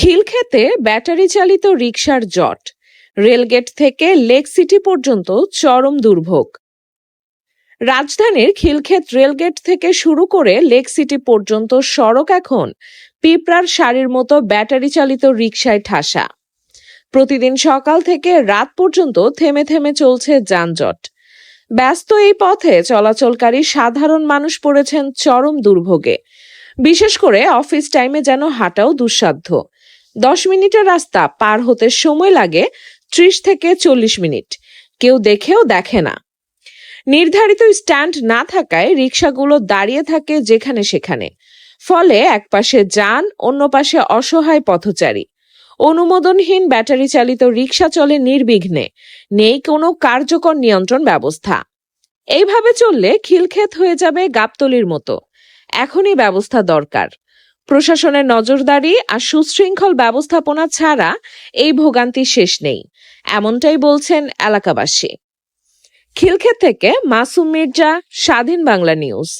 খিলক্ষেতে battery চালিত রিকশার জট। Rail gate থেকে লেক সিটি পর্যন্ত চরম দুর্ভোগ। রাজধানীর খিলক্ষেত রেলগেট থেকে শুরু করে লেক সিটি পর্যন্ত সড়ক এখন পিঁপড়ার শাড়ির মতো ব্যাটারি চালিত রিকশায় ঠাসা। প্রতিদিন সকাল থেকে রাত পর্যন্ত থেমে থেমে চলছে যানজট। ব্যস্ত এই পথে চলাচলকারী সাধারণ মানুষ পড়েছেন চরম দুর্ভোগে। বিশেষ করে অফিস টাইমে যেন হাঁটাও দুঃসাধ্য। দশ মিনিটের রাস্তা পার হতে সময় লাগে ত্রিশ থেকে চল্লিশ মিনিট। কেউ দেখেও দেখে না। নির্ধারিত স্ট্যান্ড না থাকায় রিক্সাগুলো দাঁড়িয়ে থাকে যেখানে সেখানে। ফলে একপাশে যান, অন্য পাশে অসহায় পথচারী। অনুমোদনহীন ব্যাটারি চালিত রিক্সা চলে নির্বিঘ্নে। নেই কোনো কার্যকর নিয়ন্ত্রণ ব্যবস্থা। এইভাবে চললে খিলক্ষেত হয়ে যাবে গাবতলির মতো। এখনই ব্যবস্থা দরকার। প্রশাসনের নজরদারি আর সুশৃঙ্খল ব্যবস্থাপনা ছাড়া এই ভোগান্তি শেষ নেই। এমনটাই বলছেন এলাকাবাসী। খিলক্ষেত থেকে মাসুম মির্জা, স্বাধীন বাংলা নিউজ।